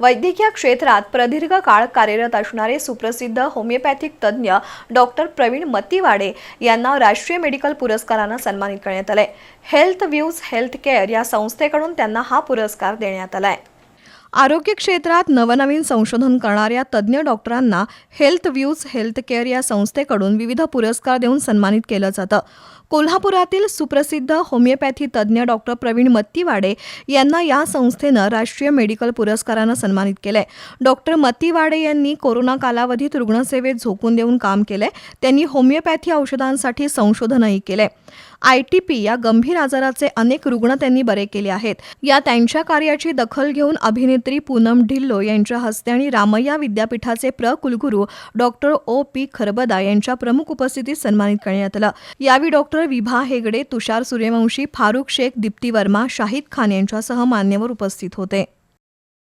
वैद्यकीय क्षेत्रात प्रदीर्घ काळ कार्यरत असणारे सुप्रसिद्ध होमिओपॅथिक तज्ज्ञ डॉक्टर प्रवीण मतीवाडे यांना राष्ट्रीय मेडिकल पुरस्कारानं सन्मानित करण्यात आलंय. हेल्थ व्ह्यूज हेल्थ केअर या संस्थेकडून त्यांना हा पुरस्कार देण्यात आलाय. आरोग्य क्षेत्रात नवनवीन संशोधन करणाऱ्या तज्ज्ञ डॉक्टरांना हेल्थ व्ह्यूज हेल्थ केअर या संस्थेकडून विविध पुरस्कार देऊन सन्मानित केलं जातं. कोल्हापुरातील सुप्रसिद्ध होमिओपॅथी तज्ज्ञ डॉक्टर प्रवीण मत्तीवाडे यांना या संस्थेनं राष्ट्रीय मेडिकल पुरस्कारानं सन्मानित केलंय. डॉक्टर मत्तीवाडे यांनी कोरोना कालावधीत रुग्णसेवेत झोकून देऊन काम केलंय. त्यांनी होमिओपॅथी औषधांसाठी संशोधनही केलंय. आय टी पी या गंभीर आजाराचे अनेक रुग्ण त्यांनी बरे केले आहेत. या त्यांच्या कार्याची दखल घेऊन अभिनेत्री पूनम ढिल्लो यांच्या हस्ते आणि रामय्या विद्यापीठाचे प्र कुलगुरू डॉक्टर ओ पी खरबदा यांच्या प्रमुख उपस्थितीत सन्मानित करण्यात आलं. यावेळी डॉक्टर विभा हेगडे तुषार सूर्यवंशी फारुख शेख दीप्ती वर्मा शाहिद खान यांच्यासह मान्यवर उपस्थित होते.